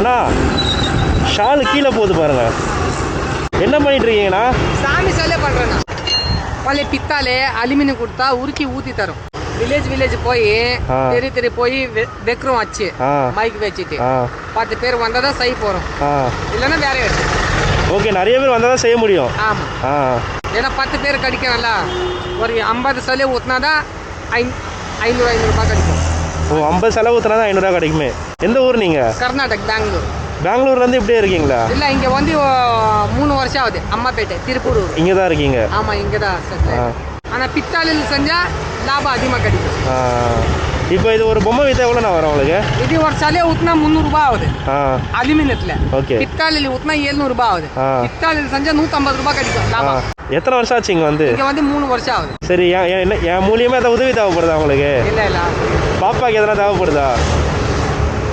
அண்ணா ஷாலு கீழே போகுது பாருங்க. என்ன பண்ணிட்டு இருக்கீங்கண்ணா? சாமி சிலை பண்றேண்ணா. பழைய பித்தாலே அலுமினியம் கொடுத்தா உருக்கி ஊத்தி தரும். வில்லேஜ் வில்லேஜ் போய். தெரி தெரி போய் வெ- வெக்குறோம் வச்சு மைக் வச்சுட்டு. பத்து பேர் வந்தால் தான் சை போகிறோம் ஆ. இல்லைன்னா வேற எடுத்து ஓகே நிறைய பேர் வந்தால் தான் செய்ய முடியும். ஆமாம் ஆ. ஏன்னா பத்து பேர் கிடைக்கும்ல ஒரு ஐம்பது சிலை ஊற்றினா தான் ஐநூறு ஐநூறுரூபா கிடைக்கும். ஓ ஐம்பது செலவு ஊற்றினா தான் ஐநூறுரூவா கிடைக்குமே. எந்த ஊர் நீங்கள் கர்நாடக் பெங்களூர். பெங்களூர்லேருந்து இப்படியே இருக்கீங்களா? இல்லை இங்கே வந்து மூணு வருஷம் ஆகுது. அம்மாப்பேட்டை திருப்பூர் இங்கே தான் இருக்கீங்க? ஆமாம் இங்கே தான். ஆனால் பித்தாளில் செஞ்சால் லாபம் அதிகமாக கிடைக்கும். இப்போ இது ஒரு பொம்மை வித்தா எவ்வளோ நான் வரேன் உங்களுக்கு? இது ஒரு சிலையை ஊற்றினா முந்நூறுரூபா ஆகுது. அலுமினியத்தில். ஓகே. பித்தாளில் ஊற்றினா எழுநூறுபா ஆகுது. பித்தாளில் செஞ்சால் நூற்றம்பது ரூபாய் கிடைக்கும். லாபம். எத்தனை வருஷம் ஆச்சு இங்கே வந்து? இங்கே வந்து மூணு வருஷம் ஆகுது. சரி என் என் என்ன என் மூலியமாக ஏதாவது உதவி தேவைப்படுதா உங்களுக்கு? இல்லை இல்லை. பாப்பாக்கு எதனா தேவைப்படுதா?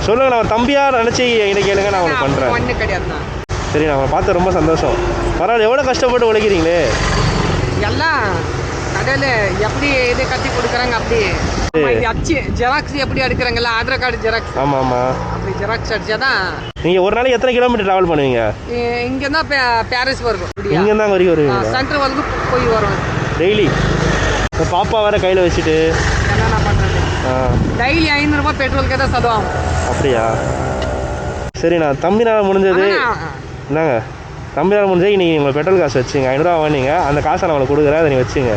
சொல்லுங்க நான் தம்பியா நினச்சி என்கிட்ட கேளுங்க நான் உங்களுக்கு பண்ணுறேன் ஒன்றும் கிடையாதுண்ணா. சரி நான் பார்த்து ரொம்ப சந்தோஷம். பரவாயில்ல எவ்வளோ கஷ்டப்பட்டு உழைக்கிறீங்களே? எல்லாம் கடையில் எப்படி இது கட்டி கொடுக்குறாங்க அப்படி அச்சு. ஜெராக்ஸ் எப்படி எடுக்கிறாங்கல்ல? ஆதார் கார்டு ஜெராக்ஸ் ஆமாம். ஆமாம் அப்படி ஜெராக்ஸ் அடிச்சாதான் நீங்கள் ஒரு நாளைக்கு எத்தனை கிலோமீட்டர் ட்ராவல் பண்ணுவீங்க? இங்கே தான் பாரிஸ் வரும் இங்கே தான் வரைக்கும் வருவீங்க சென்டர் வரைக்கும் போய் வரும். டெய்லி பாப்பா வேற கையில் வச்சுட்டு. என்னென்ன பண்ணுறது டெய்லி ஐநூறுரூபா பெட்ரோலுக்கே தான் செலவாகும் அப்படியா? சரி நான் தம்பினால் முடிஞ்சது. என்னங்க தம்பினால் முடிஞ்சது. இன்னைக்கு உங்கள் பெட்ரோல் காசு வச்சுங்க. ஐநூறுரூவா வாங்கினீங்க. அந்த காசை நான் உங்களுக்கு கொடுக்குறேன். அதை நீ வச்சுங்க.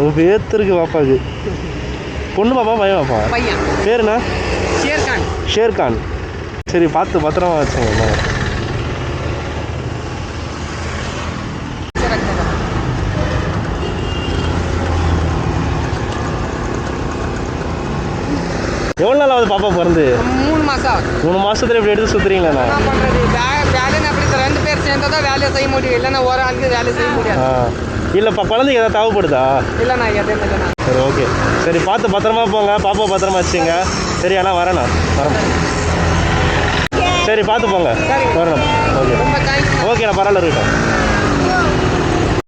ஒரு பேத்துருக்கு பாப்பாக்கு பொண்ணு பாப்பா பையன் பாப்பா? பையன். பேருண்ணா ஷேர்கான். ஷேர்கான். சரி பார்த்து பத்திரமா வச்சுங்க. எவ்வளோ நாள் ஆகுது பாப்பா பிறந்து? மூணு மாதம் மூணு மாசத்துல இப்படி எடுத்து என்ன? பண்ணுறது வேலைன்னு அப்படி ரெண்டு பேர் சேர்ந்தா தான் வேலையை செய்ய முடியும். இல்லைன்னா ஒரு ஆளுக்கு வேலை செய்ய முடியாது. இல்லைப்பா குழந்தைக்கு எதாவது தேவைப்படுதா? இல்லைண்ணா எதுவும் சரி ஓகே சரி பார்த்து பத்திரமா போங்க. பாப்பா பத்திரமா வச்சுங்க சரி அண்ணா வரேண்ணா வரேன். சரி பார்த்து போங்க. வரணும் ஓகே ஓகேண்ணா பரவாயில்ல இருக்கட்டும்.